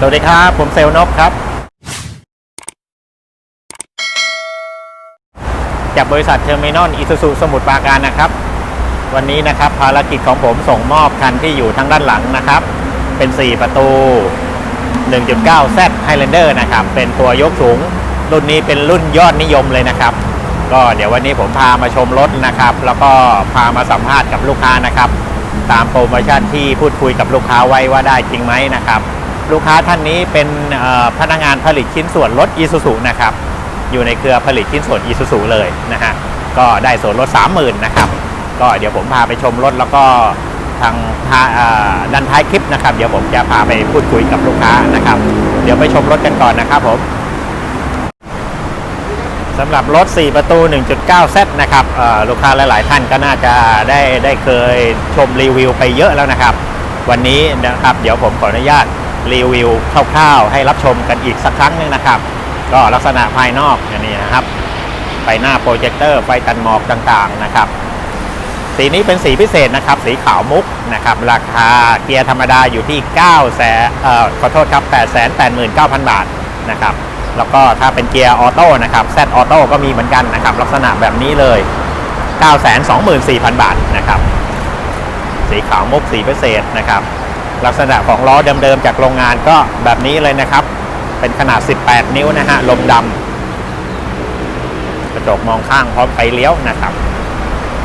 สวัสดีครับ ผมเซลนบครับ จากบริษัทเทอร์มินอลอิซูซูสมุทรปราการนะครับ วันนี้นะครับภารกิจของผมส่งมอบคันที่อยู่ทางด้านหลังนะครับ เป็น 4 ประตู 1.9 Z Highlander นะครับ เป็นตัวยกสูง รุ่นนี้เป็นรุ่นยอดนิยมเลยนะครับ ก็เดี๋ยววันนี้ผมพามาชมรถนะครับ แล้วก็พามาสัมภาษณ์กับลูกค้านะครับ ตามโปรโมชั่นที่พูดคุยกับลูกค้าไว้ว่าได้จริงไหมนะครับ ลูกค้าท่านนี้เป็นพนักงานผลิตชิ้นส่วนรถ Isuzu นะครับ อยู่ในเครือผลิตชิ้นส่วน Isuzu เลยนะฮะ ก็ได้ส่วนลด30,000นะครับ ก็เดี๋ยวผมพาไปชมรถแล้วก็ทางทาด้านท้ายคลิปนะครับ เดี๋ยวผมจะพาไปพูดคุยกับลูกค้านะครับ เดี๋ยวไปชมรถกันก่อนนะครับผมสำหรับรถ 4 ประตู 1.9 Z นะครับลูกค้าหลาย ๆ ท่านก็น่าจะได้ได้เคยชมรีวิวไปเยอะแล้วนะครับ วันนี้นะครับ เดี๋ยวผมขออนุญาต รีวิวคร่าวๆ ให้รับชมกันอีกสักครั้งหนึงนะครับ ก็ลักษณะภายนอกอย่างนี้นะครับไฟหน้าโปรเจคเตอร์ไฟตันหมอกต่างๆนะครับสีนี้เป็นสีพิเศษนะครับ สีขาวมุกนะครับ ราคาเกียร์ธรรมดาอยู่ที่9แสนเอ่อขอโทษครับ 8 8 9 0 0 0 บาทนะครับ แล้วก็ถ้าเป็นเกียร์ออโต้นะครับ Z ออโต้ก็มีเหมือนกันนะครับ ลักษณะแบบนี้เลย 924,000 บาทนะครับ สีขาวมุกสีพิเศษนะครับ ลักษณะของล้อเดิมๆจากโรงงานก็แบบนี้เลยนะครับ เป็นขนาด 18 นิ้วนะฮะลมดำกระจกมองข้างพร้อมไฟเลี้ยวนะครับ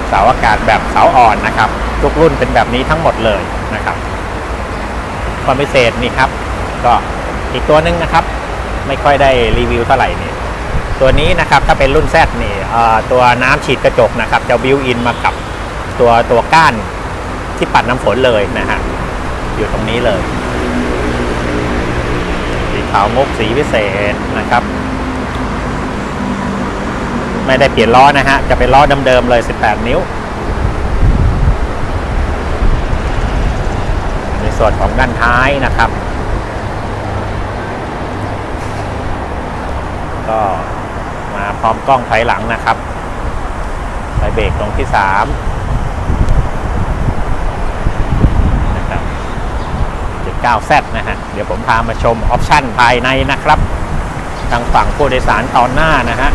เสาอากาศแบบเสาอ่อนนะครับ ทุกรุ่นเป็นแบบนี้ทั้งหมดเลยนะครับ ความพิเศษนี่ครับ ก็อีกตัวหนึงนะครับ ไม่ค่อยได้รีวิวเท่าไหร่นี่ตัวนี้นะครับถ้าเป็นรุ่น Z นี่ตัวน้ำฉีดกระจกนะครับจะบิวอินมากับตัวตัวก้านที่ปัดน้ำฝนเลยนะฮะ อยู่ตรงนี้เลย สีขาวมุกสีพิเศษนะครับ ไม่ได้เปลี่ยนล้อนะฮะ จะเป็นล้อเดิมๆเลย 18 นิ้ว ในส่วนของด้านท้ายนะครับ ก็มาพร้อมกล้องถอยหลังนะครับไฟเบรกตรงที่ 3 นะครับ 9Z นะฮะ เดี๋ยวผมพามาชมออปชั่นภายในนะครับ ทางฝั่งผู้โดยสารตอนหน้านะฮะ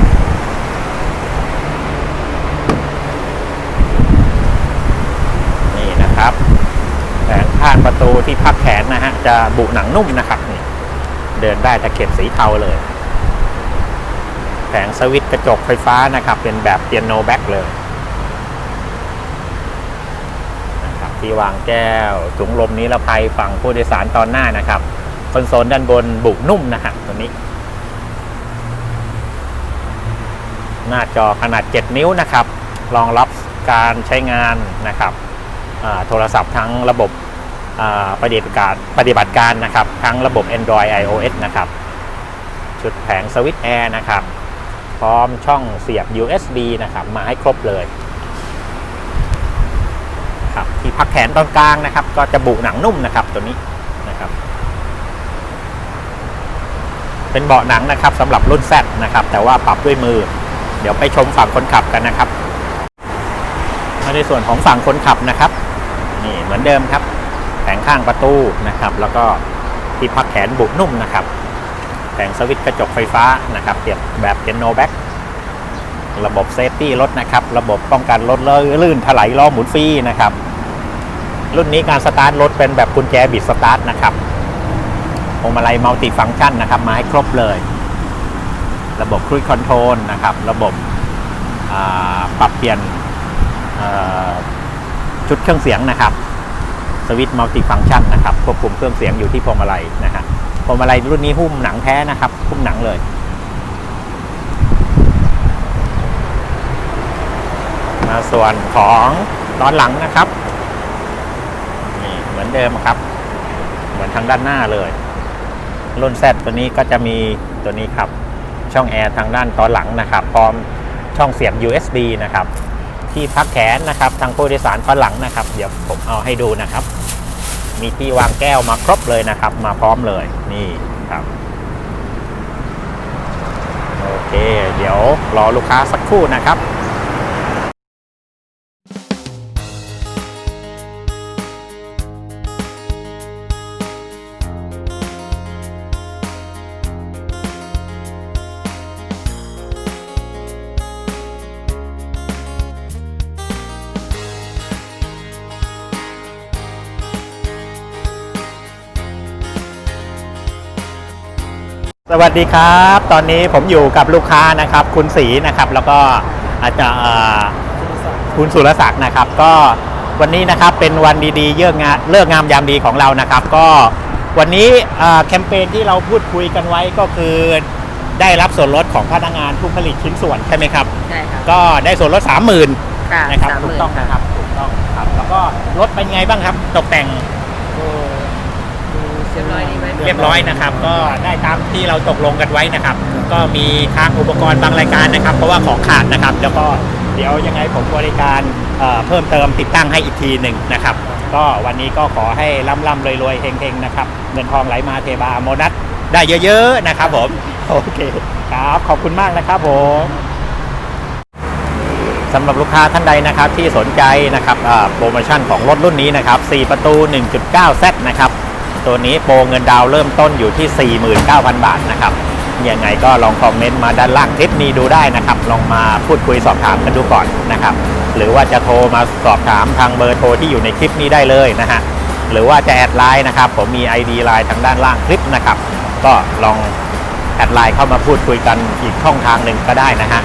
นี่นะครับแผงข้างประตูที่พับแขนนะฮะ จะบุหนังนุ่มนะครับนี่เดินได้ตะเข็บสีเทาเลยแผงสวิตช์กระจกไฟฟ้านะครับ เป็นแบบเปียโนแบ็กเลยนะครับ ที่วางแก้ว ถุงลมนิรภัยฝั่งผู้โดยสารตอนหน้านะครับคอนโซลด้านบนบุกนุ่มนะฮะตัวนี้ หน้าจอขนาด 7 นิ้วนะครับรองรับการใช้งานนะครับโทรศัพท์ทั้งระบบปฏิบัติการปฏิบัติการนะครับ ทั้งระบบ Android iOS นะครับ ชุดแผงสวิตช์แอร์นะครับ พร้อมช่องเสียบ USB นะครับ มาให้ครบเลย พักแขนตอนกลางนะครับ ก็จะบุหนังนุ่มนะครับตัวนี้นะครับ เป็นเบาะหนังนะครับสำหรับรุ่น Z นะครับ แต่ว่าปรับด้วยมือ เดี๋ยวไปชมฝั่งคนขับกันนะครับมาในส่วนของฝั่งคนขับนะครับ นี่เหมือนเดิมครับแผงข้างประตูนะครับ แล้วก็ที่พักแขนบุนุ่มนะครับแผงสวิตช์กระจกไฟฟ้านะครับเปรียบแบบเป็นโนแบ็กระบบเซฟตี้รถนะครับ ระบบป้องกันรถลื่นถลายล้อหมุนฟรีนะครับ รุ่นนี้การสตาร์ทรถเป็นแบบกุญแจบิดสตาร์ทนะครับพวงมาลัยมัลติฟังก์ชันนะครับมาให้ครบเลย ระบบครูซคอนโทรลนะครับ ระบบปรับเปลี่ยนชุดเครื่องเสียงนะครับ สวิตช์มัลติฟังก์ชันนะครับ ควบคุมเครื่องเสียงอยู่ที่พวงมาลัยนะฮะพวงมาลัยรุ่นนี้หุ้มหนังแท้นะครับ หุ้มหนังเลยมาส่วนของตอนหลังนะครับ มือนเดิมครับ เหมือนทางด้านหน้าเลย รุ่น Z ตัวนี้ก็จะมีตัวนี้ครับ ช่องแอร์ทางด้านตอนหลังนะครับ พร้อมช่องเสียบ USB นะครับ ที่พักแขนนะครับ ทางผู้โดยสารตอนหลังนะครับ เดี๋ยวผมเอาให้ดูนะครับ มีที่วางแก้วมาครบเลยนะครับ มาพร้อมเลยนี่ครับโอเค เดี๋ยวรอลูกค้าสักครู่นะครับ สวัสดีครับ ตอนนี้ผมอยู่กับลูกค้านะครับ คุณศรีนะครับ แล้วก็อาจจะเอ่อคุณสุรศักดิ์นะครับ ก็วันนี้นะครับเป็นวันดีๆเลิกงานเลิกงามยามดีของเรานะครับ ก็วันนี้เอ่อแคมเปญที่เราพูดคุยกันไว้ก็คือได้รับส่วนลดของพนักงานผู้ผลิตชิ้นส่วนใช่ไหมครับใช่ครับก็ได้ส่วนลด 30,000ค่ะนะครับสามหถูกมื่นต้องนะครับถูกต้องครับ แล้วก็รถเป็นไงบ้างครับ ตกแต่งเรียบร้อยดีไหมเรียบร้อยนะครับ ก็ได้ตามที่เราตกลงกันไว้นะครับ ก็มีทางอุปกรณ์บางรายการนะครับ เพราะว่าของขาดนะครับ แล้วก็เดี๋ยวยังไงผมบริการเอ่อเพิ่มเติมติดตั้งให้อีกทีหนึ่งนะครับ ก็วันนี้ก็ขอให้ร่ำร่ำรวยรวยๆเฮงๆนะครับ เงินทองไหลมาเทบาโมนัสได้เยอะๆนะครับผม โอเคครับขอบคุณมากนะครับผมสำหรับลูกค้าท่านใดนะครับที่สนใจนะครับอ่าโปรโมชั่นของรถรุ่นนี้นะครับ 4 ประตู 1.9 Z นะครับ ตัวนี้โปรเงินดาวเริ่มต้นอยู่ที่ 49,000 บาทนะครับยังไงก็ลองคอมเมนต์มาด้านล่างคลิปนี้ดูได้นะครับ ลองมาพูดคุยสอบถามกันดูก่อนนะครับ หรือว่าจะโทรมาสอบถามทางเบอร์โทรที่อยู่ในคลิปนี้ได้เลยนะฮะหรือว่าจะแอดไลน์นะครับ ผมมี ID ไลน์ทางด้านล่างคลิปนะครับ ก็ลองแอดไลน์เข้ามาพูดคุยกันอีกช่องทางหนึ่งก็ได้นะฮะ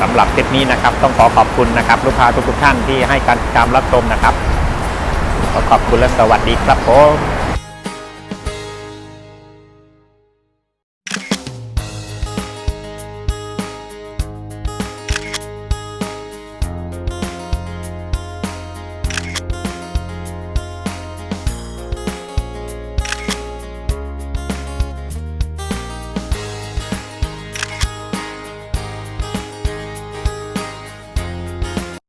สำหรับคลิปนี้นะครับ ต้องขอขอบคุณนะครับ ลูกค้าทุกท่านที่ให้การติดตามรับชมนะครับขอขอบคุณและสวัสดีครับผม